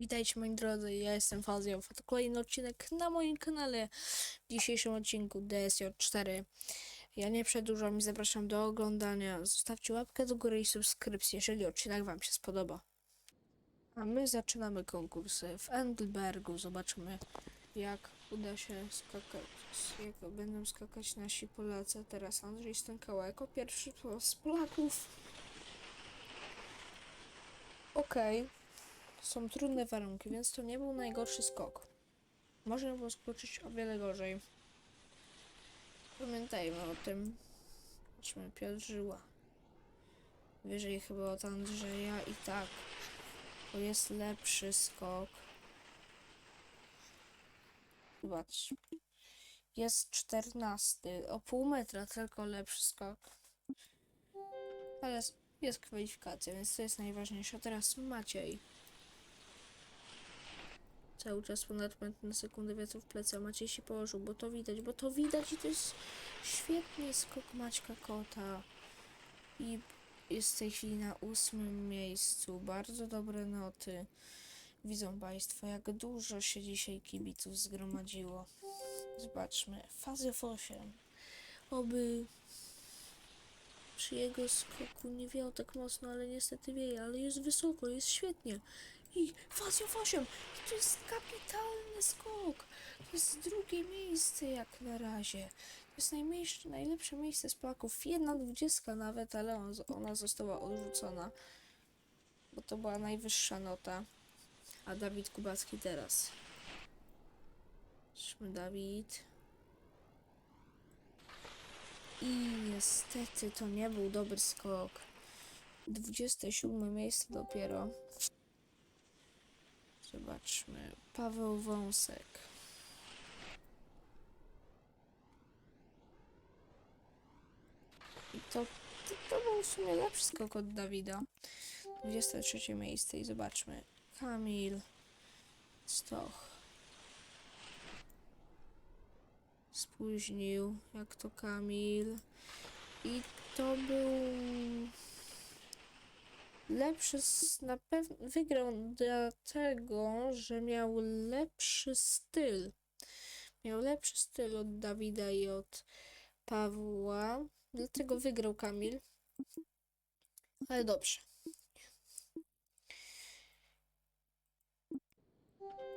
Witajcie moi drodzy, ja jestem Fazjow, a to kolejny odcinek na moim kanale. W dzisiejszym odcinku DSJ4. Ja nie przedłużam i zapraszam do oglądania. Zostawcie łapkę do góry i subskrypcję, jeżeli odcinek wam się spodoba. A my zaczynamy konkursy w Engelbergu. Zobaczymy jak uda się skakać, jak będą skakać nasi Polacy. Teraz Andrzej Stękała jako pierwszy z Polaków. Okej są trudne warunki, więc to nie był najgorszy skok. Można było skoczyć o wiele gorzej. Pamiętajmy o tym. Patrzmy, Piotr Żyła. Wyżej chyba od Andrzeja i tak. To jest lepszy skok. Zobacz. Jest czternasty. O pół metra tylko lepszy skok. Ale jest kwalifikacja, więc to jest najważniejsze. Teraz Maciej. Cały czas ponad na sekundę wiatru w plecy, a Maciej się położył, bo to widać, bo to widać i to jest świetny skok Maćka Kota. I jest w tej chwili na ósmym miejscu. Bardzo dobre noty. Widzą Państwo, jak dużo się dzisiaj kibiców zgromadziło. Zobaczmy. Fazy 8. Oby przy jego skoku nie wiał tak mocno, ale niestety wieje, ale jest wysoko, jest świetnie. I Fazio 8! I to jest kapitalny skok! To jest drugie miejsce jak na razie. To jest najmniejsze, najlepsze miejsce z Polaków. Jedna dwudziestka nawet, ale on, ona została odrzucona. Bo to była najwyższa nota. A Dawid Kubacki teraz. Patrzmy, Dawid. I niestety to nie był dobry skok. 27 miejsce dopiero. Zobaczmy. Paweł Wąsek. I to, to, to był w sumie lepszy skok od Dawida. 23 miejsce i zobaczmy. Kamil Stoch. Spóźnił, jak to Kamil. I to był lepszy, na pewno wygrał dlatego, że miał lepszy styl. Miał lepszy styl od Dawida i od Pawła, dlatego wygrał Kamil. Ale dobrze.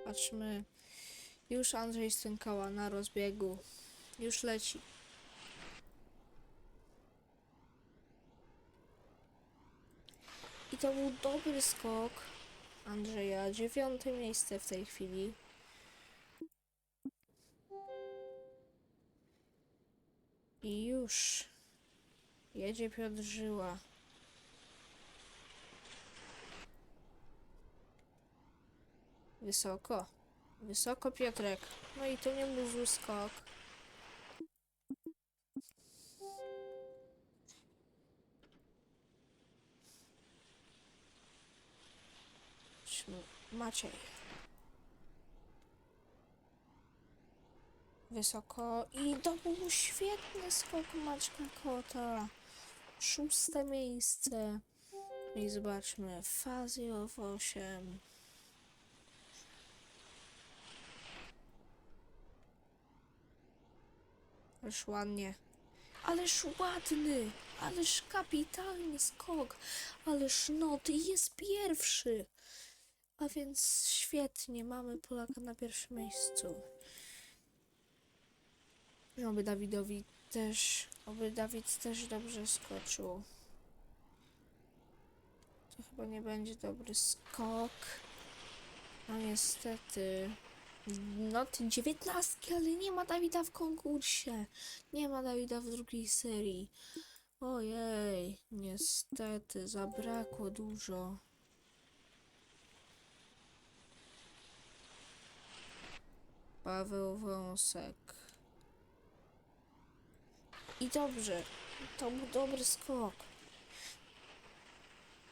Patrzmy. Już Andrzej Stękała na rozbiegu. Już leci. To był dobry skok Andrzeja. Dziewiąte miejsce w tej chwili. I już jedzie Piotr Żyła. Wysoko. Wysoko Piotrek. No i to nie był skok. Maciej. Wysoko i to był świetny skok Maćka Kota. Szóste miejsce. I zobaczmy. Fazjow 8. Ależ ładnie. Ależ ładny! Ależ kapitalny skok! Ależ noty jest pierwszy! A więc świetnie, mamy Polaka na pierwszym miejscu. Oby Dawidowi też, oby Dawid też dobrze skoczył. To chyba nie będzie dobry skok. No niestety. Noty 19, ale nie ma Dawida w konkursie. Nie ma Dawida w drugiej serii. Ojej, niestety, zabrakło dużo. Paweł Wąsek. I dobrze, to był dobry skok.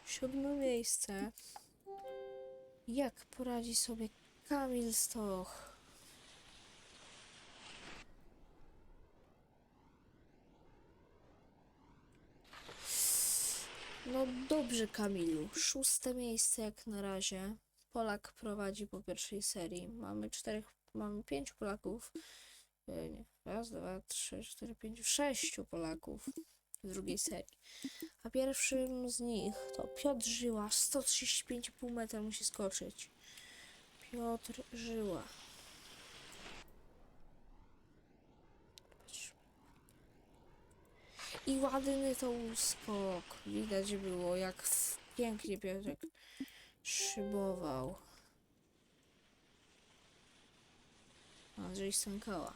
Siódme miejsce. Jak poradzi sobie Kamil Stoch? No dobrze, Kamilu. Szóste miejsce jak na razie. Polak prowadzi po pierwszej serii. Mamy czterech, mamy pięciu Polaków. E, Nie, raz, dwa, trzy, cztery, pięć, sześciu Polaków w drugiej serii. A pierwszym z nich to Piotr Żyła, 135,5 metra musi skoczyć. Piotr Żyła. I ładny to skok. Widać było, jak pięknie Piotrek szybował. Andrzej Stękała.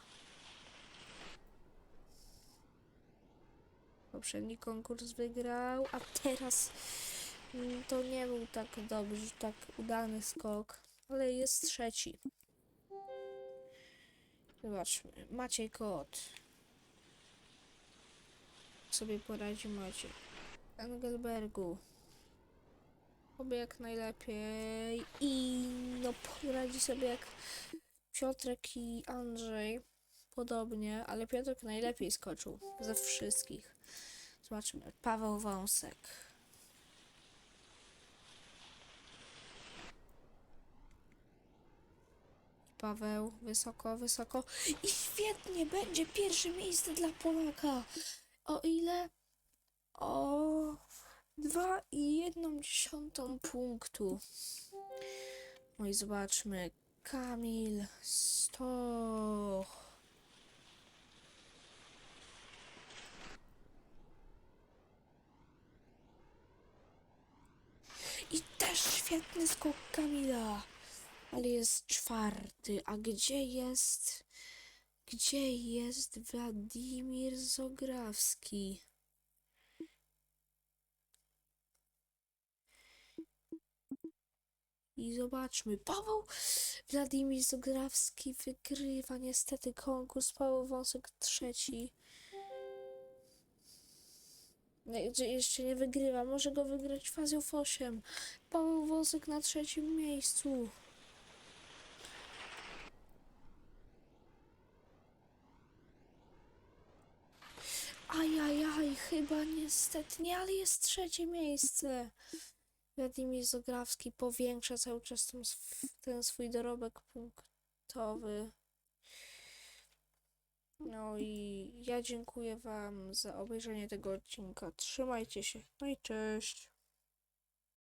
Poprzedni konkurs wygrał, a teraz mm, to nie był tak dobry, tak udany skok, ale jest trzeci. Zobaczmy. Maciej Kot. Sobie poradzi Maciej. Engelbergu. Oby jak najlepiej. I no poradzi sobie jak Piotrek i Andrzej. Podobnie, ale Piotrek najlepiej skoczył ze wszystkich. Zobaczmy. Paweł Wąsek. Paweł, wysoko, wysoko. I świetnie, będzie pierwsze miejsce dla Polaka. O ile? O dwa i jedną dziesiątą punktu. No i zobaczmy. Kamil Stoch. I też świetny skok Kamila. Ale jest czwarty. A gdzie jest. Gdzie jest Władimir Zograwski? I zobaczmy. Paweł Władimir Zograwski wygrywa niestety konkurs. Paweł Wąsek trzeci. No, jeszcze- nie wygrywa. Może go wygrać Fazjów 8. Paweł Wąsek na trzecim miejscu. Ajajaj, chyba niestety nie, ale jest trzecie miejsce. Władimir Zograwski powiększa cały czas ten, ten swój dorobek punktowy. No i ja dziękuję Wam za obejrzenie tego odcinka. Trzymajcie się. No i cześć.